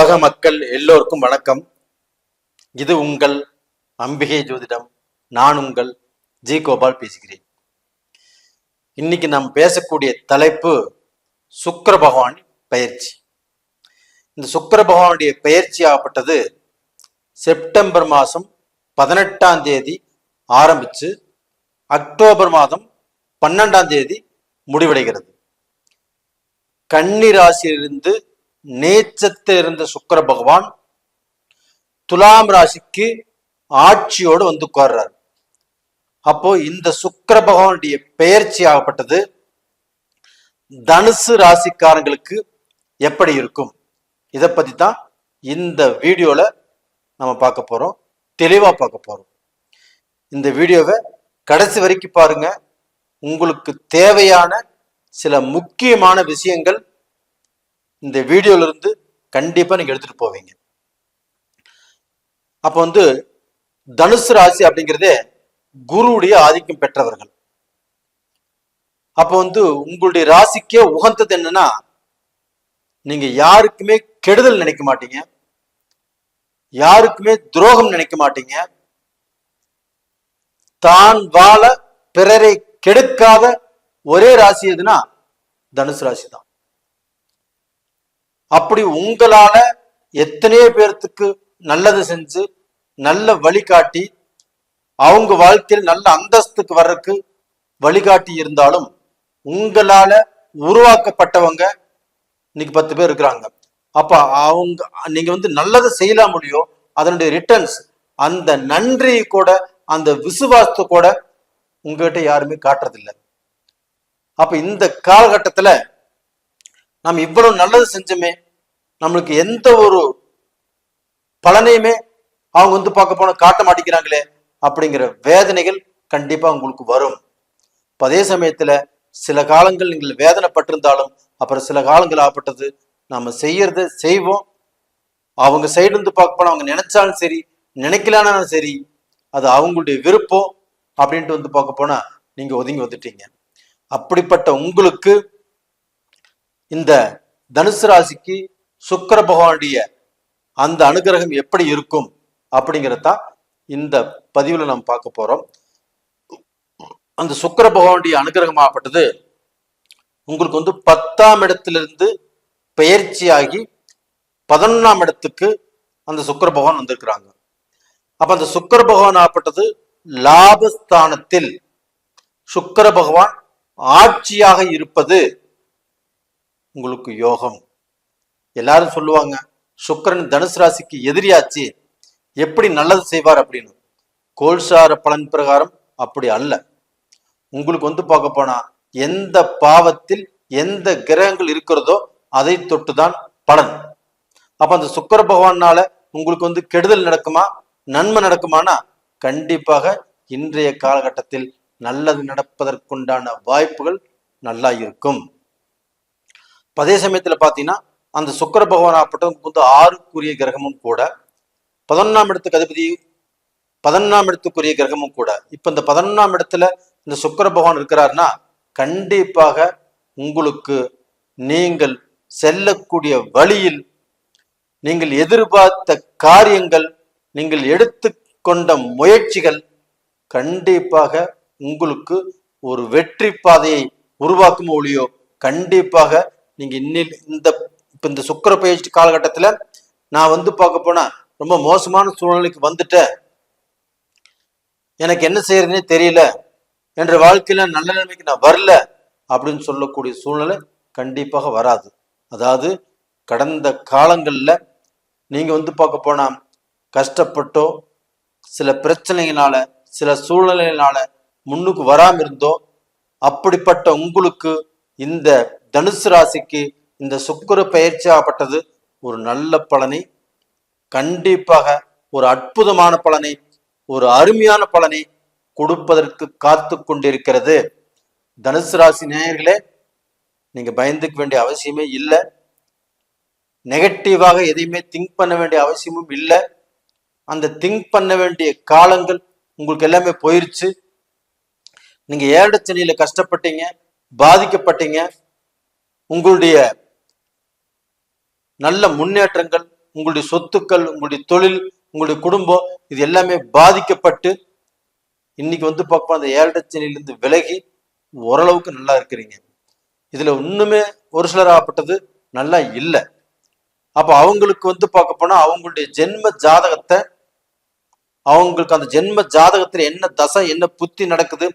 உலக மக்கள் எல்லோருக்கும் வணக்கம். இது உங்கள் அம்பிகை ஜோதிடம். நான் உங்கள் ஜி கோபால் பேசுகிறேன். இன்னைக்கு நாம் பேசக்கூடிய தலைப்பு சுக்கர பகவான் பயிற்சி. இந்த சுக்கர பகவானுடைய பயிற்சி ஆகப்பட்டது செப்டம்பர் மாதம் பதினெட்டாம் தேதி ஆரம்பித்து அக்டோபர் மாதம் பன்னெண்டாம் தேதி முடிவடைகிறது. கன்னி ராசியிலிருந்து நேச்சத்தில் இருந்த சுக்கர பகவான் துலாம் ராசிக்கு ஆட்சியோடு வந்து உட்கார்றார். அப்போ இந்த சுக்கர பகவானுடைய பெயர்ச்சி ஆகப்பட்டது. தனுசு ராசிக்காரங்களுக்கு எப்படி இருக்கும்? இதை பத்தி தான் இந்த வீடியோல நம்ம பார்க்க போறோம். தெளிவா பார்க்க போறோம். இந்த வீடியோவை கடைசி வரைக்கும் பாருங்க. உங்களுக்கு தேவையான சில முக்கியமான விஷயங்கள் இந்த வீடியோல இருந்து கண்டிப்பா நீங்க எடுத்துட்டு போவீங்க. அப்போ வந்து தனுசு ராசி அப்படிங்கிறதே குருவுடைய ஆதிக்கம் பெற்றவர்கள். அப்போ வந்து உங்களுடைய ராசிக்கே உகந்தது என்னன்னா நீங்க யாருக்குமே கெடுதல் நினைக்க மாட்டீங்க. யாருக்குமே துரோகம் நினைக்க மாட்டீங்க. தான் வாழ பிறரை கெடுக்காத ஒரே ராசி எதுனா தனுசு ராசி தான் அப்படி உங்களால எத்தனையோ பேர்த்துக்கு நல்லது செஞ்சு நல்ல வழிகாட்டி அவங்க வாழ்க்கையில் நல்ல அந்தஸ்துக்கு வர்றதுக்கு வழிகாட்டி இருந்தாலும் உங்களால உருவாக்கப்பட்டவங்க இன்னைக்கு பத்து பேர் இருக்கிறாங்க. அப்ப அவங்க நீங்க வந்து நல்லதை செய்யலாம் முடியும் அதனுடைய ரிட்டர்ன்ஸ் அந்த நன்றி கூட அந்த விசுவாசத்தை கூட உங்ககிட்ட யாருமே காட்டுறதில்லை. அப்ப இந்த காலகட்டத்துல நாம் இவ்வளவு நல்லது செஞ்சோமே நம்மளுக்கு எந்த ஒரு பலனையுமே அவங்க வந்து பார்க்க போன காட்ட மாட்டேங்கிறாங்களே அப்படிங்கிற வேதனைகள் கண்டிப்பா உங்களுக்கு வரும். அதே சமயத்துல சில காலங்கள் நீங்கள் வேதனைப்பட்டிருந்தாலும் அப்புறம் சில காலங்கள் ஆப்பட்டது நாம செய்யறத செய்வோம். அவங்க சைடு இருந்து பார்க்க போனா அவங்க நினைச்சாலும் சரி நினைக்கலானாலும் சரி அது அவங்களுடைய விருப்பம் அப்படின்ட்டு வந்து பார்க்க போனா நீங்க ஒதுங்கி வந்துட்டீங்க. அப்படிப்பட்ட உங்களுக்கு இந்த தனுசு ராசிக்கு சுக்கர பகவானுடைய அந்த அனுகிரகம் எப்படி இருக்கும் அப்படிங்கிறதான் இந்த பதிவுல நம்ம பார்க்க போறோம். அந்த சுக்கர பகவானுடைய அனுகிரகமாகப்பட்டது உங்களுக்கு வந்து பத்தாம் இடத்திலிருந்து பெயர்ச்சியாகி பதினொன்னாம் இடத்துக்கு அந்த சுக்கர பகவான் வந்திருக்கிறாங்க. அப்ப அந்த சுக்கர பகவான் ஆப்பட்டது லாபஸ்தானத்தில் சுக்கிர பகவான் ஆட்சியாக இருப்பது உங்களுக்கு யோகம். எல்லாரும் சொல்லுவாங்க சுக்கிரன் தனுசு ராசிக்கு எதிரியாச்சு எப்படி நல்லது செய்வார்? அப்படின்னு. கோல்சார பலன் பிரகாரம் அப்படி அல்ல. உங்களுக்கு வந்து பார்க்க போனா எந்த பாவத்தில் எந்த கிரகங்கள் இருக்கிறதோ அதை தொட்டுதான் பலன். அப்ப அந்த சுக்கர பகவானால உங்களுக்கு வந்து கெடுதல் நடக்குமா நன்மை நடக்குமானா கண்டிப்பாக இன்றைய காலகட்டத்தில் நல்லது நடப்பதற்குண்டான வாய்ப்புகள் நல்லா இருக்கும். அதே சமயத்தில் பார்த்தீங்கன்னா அந்த சுக்கர பகவான் ஆப்பட்டவங்க வந்து ஆறுக்குரிய கிரகமும் கூட பதினொன்னாம் இடத்துக்கு அதிபதி பதினொன்னாம் இடத்துக்குரிய கிரகமும் கூட. இப்போ இந்த பதினொன்னாம் இடத்துல இந்த சுக்கர பகவான் இருக்கிறாருன்னா கண்டிப்பாக உங்களுக்கு நீங்கள் செல்லக்கூடிய வழியில் நீங்கள் எதிர்பார்த்த காரியங்கள் நீங்கள் எடுத்துக்கொண்ட முயற்சிகள் கண்டிப்பாக உங்களுக்கு ஒரு வெற்றி பாதையை உருவாக்கும் ஒழியோ கண்டிப்பாக நீங்க இன்னில் இந்த இப்ப இந்த சுக்கர பயிற்சி காலகட்டத்துல நான் வந்து பார்க்க போனா ரொம்ப மோசமான சூழ்நிலைக்கு வந்துட்டேன். எனக்கு என்ன செய்யறதுனே தெரியல. என்ற வாழ்க்கையில நல்ல நிலைமைக்கு நான் வரல அப்படின்னு சொல்லக்கூடிய சூழ்நிலை கண்டிப்பாக வராது. அதாவது கடந்த காலங்களில் நீங்கள் வந்து பார்க்க போனால் கஷ்டப்பட்டோ சில பிரச்சனைகளால சில சூழ்நிலையினால முன்னுக்கு வராமல் இருந்தோ அப்படிப்பட்ட உங்களுக்கு இந்த தனுசு ராசிக்கு இந்த சுக்கிர பயிற்சியாகப்பட்டது ஒரு நல்ல பலனை கண்டிப்பாக ஒரு அற்புதமான பலனை ஒரு அருமையான பலனை கொடுப்பதற்கு காத்து கொண்டிருக்கிறது. தனுசு ராசி நேயர்களே நீங்க பயந்துக்க வேண்டிய அவசியமே இல்லை. நெகட்டிவாக எதையுமே திங்க் பண்ண வேண்டிய அவசியமும் இல்லை. அந்த திங்க் பண்ண வேண்டிய காலங்கள் உங்களுக்கு எல்லாமே போயிருச்சு. நீங்க ஏழச்சனியில கஷ்டப்பட்டீங்க பாதிக்கப்பட்டீங்க. உங்களுடைய நல்ல முன்னேற்றங்கள் உங்களுடைய சொத்துக்கள் உங்களுடைய தொழில் உங்களுடைய குடும்பம் இது எல்லாமே பாதிக்கப்பட்டு இன்னைக்கு வந்து பார்ப்போம் அந்த ஏழரை விலகி ஓரளவுக்கு நல்லா இருக்கிறீங்க. இதுல இன்னுமே ஒரு சிலர் ஆகப்பட்டது நல்லா இல்லை. அப்ப அவங்களுக்கு வந்து பார்க்க போனா அவங்களுடைய ஜென்ம ஜாதகத்தை அவங்களுக்கு அந்த ஜென்ம ஜாதகத்துல என்ன தசை என்ன புத்தி நடக்குது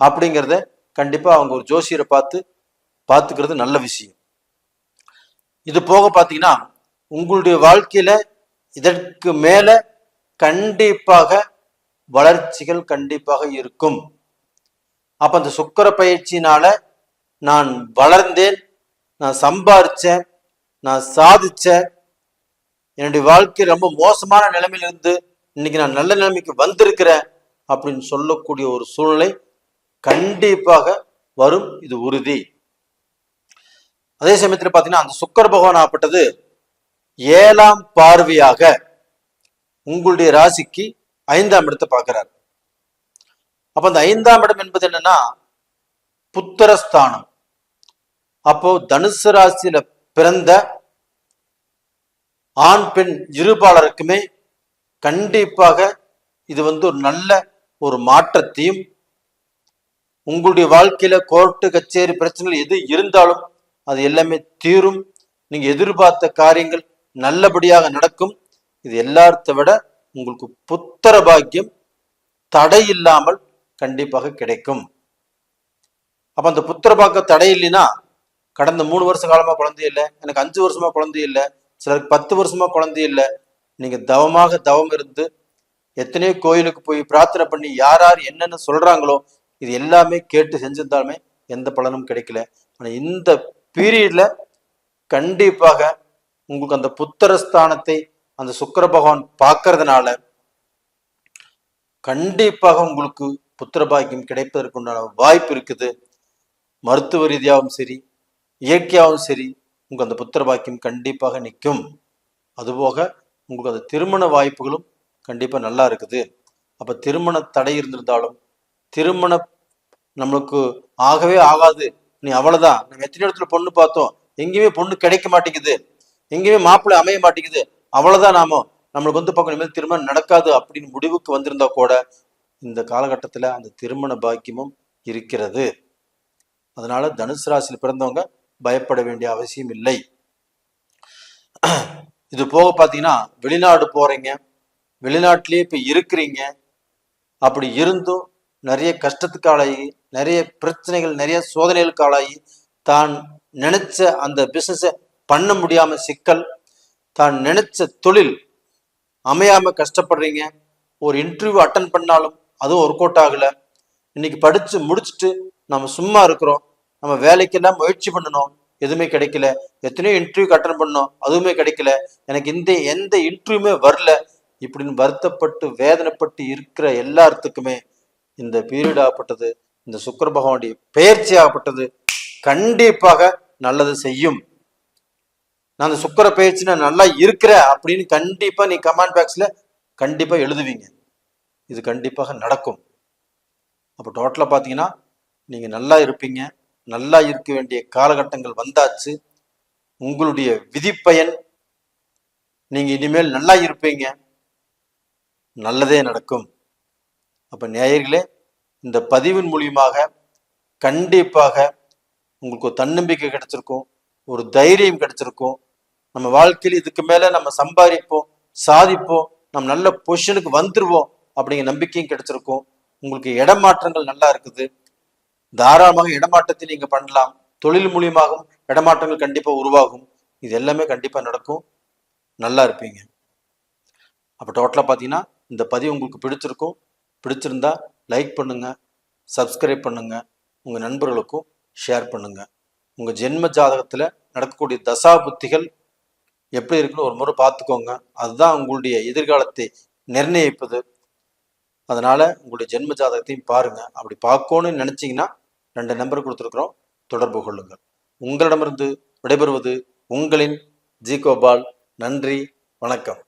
அப்படிங்கிறத கண்டிப்பா அவங்க ஒரு ஜோசியரை பார்த்து பார்த்துக்கிறது நல்ல விஷயம். இது போக பார்த்தீங்கன்னா உங்களுடைய வாழ்க்கையில இதற்கு மேல கண்டிப்பாக வளர்ச்சிகள் கண்டிப்பாக இருக்கும். அப்ப அந்த சுக்கர பயிற்சியினால நான் வளர்ந்தேன் நான் சம்பாரிச்சேன் நான் சாதிச்சேன். என்னுடைய வாழ்க்கை ரொம்ப மோசமான நிலைமையிலிருந்து இன்னைக்கு நான் நல்ல நிலைமைக்கு வந்திருக்கிறேன் அப்படின்னு சொல்லக்கூடிய ஒரு சூழ்நிலை கண்டிப்பாக வரும். இது உறுதி. அதே சமயத்தில் பார்த்தீங்கன்னா அந்த சுக்கர் பகவான் ஆப்பட்டது ஏழாம் பார்வையாக உங்களுடைய ராசிக்கு ஐந்தாம் இடத்தை பார்க்கிறார். அப்ப அந்த ஐந்தாம் இடம் என்பது என்னன்னா புத்திரஸ்தானம். அப்போ தனுசு ராசியில பிறந்த ஆண் பெண் இருபாலருக்குமே கண்டிப்பாக இது வந்து ஒரு நல்ல ஒரு மாற்றத்தையும் உங்களுடைய வாழ்க்கையில கோர்ட்டு கச்சேரி பிரச்சனைகள் எது இருந்தாலும் அது எல்லாமே தீரும். நீங்க எதிர்பார்த்த காரியங்கள் நல்லபடியாக நடக்கும். இது எல்லாத்த விட உங்களுக்கு புத்திர பாக்கியம் தடை இல்லாமல் கண்டிப்பாக கிடைக்கும். அப்ப அந்த புத்திர பாக்கியம் தடை இல்லைன்னா கடந்த மூணு வருஷ காலமா குழந்தை இல்லை எனக்கு அஞ்சு வருஷமா குழந்தை இல்லை சிலருக்கு பத்து வருஷமா குழந்தை இல்லை. நீங்க தவமாக தவம் இருந்து எத்தனையோ கோயிலுக்கு போய் பிரார்த்தனை பண்ணி யார் யார் என்னென்ன சொல்றாங்களோ இது எல்லாமே கேட்டு செஞ்சிருந்தாலுமே எந்த பலனும் கிடைக்கல. ஆனா இந்த பீரியட்ல கண்டிப்பாக உங்களுக்கு அந்த புத்தரஸ்தானத்தை அந்த சுக்கர பகவான் பார்க்கறதுனால கண்டிப்பாக உங்களுக்கு புத்திர பாக்கியம் கிடைப்பதற்குண்டான வாய்ப்பு இருக்குது. மருத்துவ ரீதியாகவும் சரி இயற்கையாகவும் சரி உங்களுக்கு அந்த புத்திர பாக்கியம் கண்டிப்பாக நிற்கும். அதுபோக உங்களுக்கு அந்த திருமண வாய்ப்புகளும் கண்டிப்பாக நல்லா இருக்குது. அப்போ திருமண தடை இருந்திருந்தாலும் திருமண நம்மளுக்கு ஆகவே ஆகாது. நீ அவ்வளவுதான். நம்ம எத்தனை இடத்துல பொண்ணு பார்த்தோம். எங்கேயுமே பொண்ணு கிடைக்க மாட்டேங்குது. எங்கேயுமே மாப்பிள்ளை அமைய மாட்டேங்குது. அவ்வளவுதான் நாம நம்மளுக்கு வந்து பார்க்கணும். இனிமேல் திருமணம் நடக்காது அப்படின்னு முடிவுக்கு வந்திருந்தா கூட இந்த காலகட்டத்துல அந்த திருமண பாக்கியமும் இருக்கிறது. அதனால தனுசு ராசியில் பிறந்தவங்க பயப்பட வேண்டிய அவசியம் இல்லை. இது போக பார்த்தீங்கன்னா வெளிநாடு போறீங்க. வெளிநாட்டிலேயே இப்போ இருக்கிறீங்க. அப்படி இருந்தும் நிறைய கஷ்டத்துக்கு ஆளாகி நிறைய பிரச்சனைகள் நிறைய சோதனைகளுக்கு ஆளாகி தான் நினைச்ச அந்த பிஸ்னஸை பண்ண முடியாம சிக்கல் தான் நினைச்ச தொழில் அமையாம கஷ்டப்படுறீங்க. ஒரு இன்டர்வியூ அட்டன் பண்ணாலும் அதுவும் ஒர்க் அவுட் ஆகல. இன்னைக்கு படிச்சு முடிச்சுட்டு நம்ம சும்மா இருக்கிறோம். நம்ம வேலைக்கெல்லாம் முயற்சி பண்ணணும். எதுவுமே கிடைக்கல. எத்தனையோ இன்டர்வியூ அட்டன் பண்ணோம். அதுவுமே கிடைக்கல. எனக்கு இந்த எந்த இன்டர்வியூமே வரல. இப்படின்னு வருத்தப்பட்டு வேதனைப்பட்டு இருக்கிற எல்லாத்துக்குமே இந்த பீரியட் ஆகப்பட்டது. இந்த சுக்கர பகவானுடைய பெயர்ச்சி ஆகப்பட்டது. கண்டிப்பாக நல்லது செய்யும். நான் அந்த சுக்கர பயிற்சி நான் நல்லா இருக்கிறேன் அப்படின்னு கண்டிப்பா நீ கமெண்ட் பாக்ஸ்ல கண்டிப்பா எழுதுவீங்க. இது கண்டிப்பாக நடக்கும். அப்போ டோட்டலாக பார்த்தீங்கன்னா நீங்கள் நல்லா இருப்பீங்க. நல்லா இருக்க வேண்டிய காலகட்டங்கள் வந்தாச்சு. உங்களுடைய விதிப்பயன். நீங்கள் இனிமேல் நல்லா இருப்பீங்க. நல்லதே நடக்கும். அப்போ நேயர்களே இந்த பதிவின் மூலியமாக கண்டிப்பாக உங்களுக்கு ஒரு தன்னம்பிக்கை கிடைச்சிருக்கும் ஒரு தைரியம் கிடைச்சிருக்கும். நம்ம வாழ்க்கையில் இதுக்கு மேலே நம்ம சம்பாதிப்போம் சாதிப்போம் நம்ம நல்ல பொசிஷனுக்கு வந்துடுவோம் அப்படிங்கிற நம்பிக்கையும் கிடைச்சிருக்கும். உங்களுக்கு இடமாற்றங்கள் நல்லா இருக்குது. தாராளமாக இடமாற்றத்தை நீங்க பண்ணலாம். தொழில் மூலியமாகவும் இடமாற்றங்கள் கண்டிப்பாக உருவாகும். இது எல்லாமே கண்டிப்பா நடக்கும். நல்லா இருப்பீங்க. அப்போ டோட்டலாக பார்த்தீங்கன்னா இந்த பதிவு உங்களுக்கு பிடிச்சிருக்கும். பிடிச்சிருந்தா லைக் பண்ணுங்கள் சப்ஸ்கிரைப் பண்ணுங்கள் உங்கள் நண்பர்களுக்கும் ஷேர் பண்ணுங்கள் உங்கள் ஜென்ம ஜாதகத்தில் நடக்கக்கூடிய தசா புத்திகள் எப்படி இருக்குன்னு ஒரு முறை பார்த்துக்கோங்க. அதுதான் உங்களுடைய எதிர்காலத்தை நிர்ணயிப்பது. அதனால் உங்களுடைய ஜென்ம ஜாதகத்தையும் பாருங்கள் அப்படி பார்க்கணும்னு நினச்சிங்கன்னா ரெண்டு நம்பர் கொடுத்துருக்குறோம். தொடர்பு கொள்ளுங்கள். உங்களிடமிருந்து விடைபெறுவது உங்களின் ஜி கோபால் நன்றி வணக்கம்.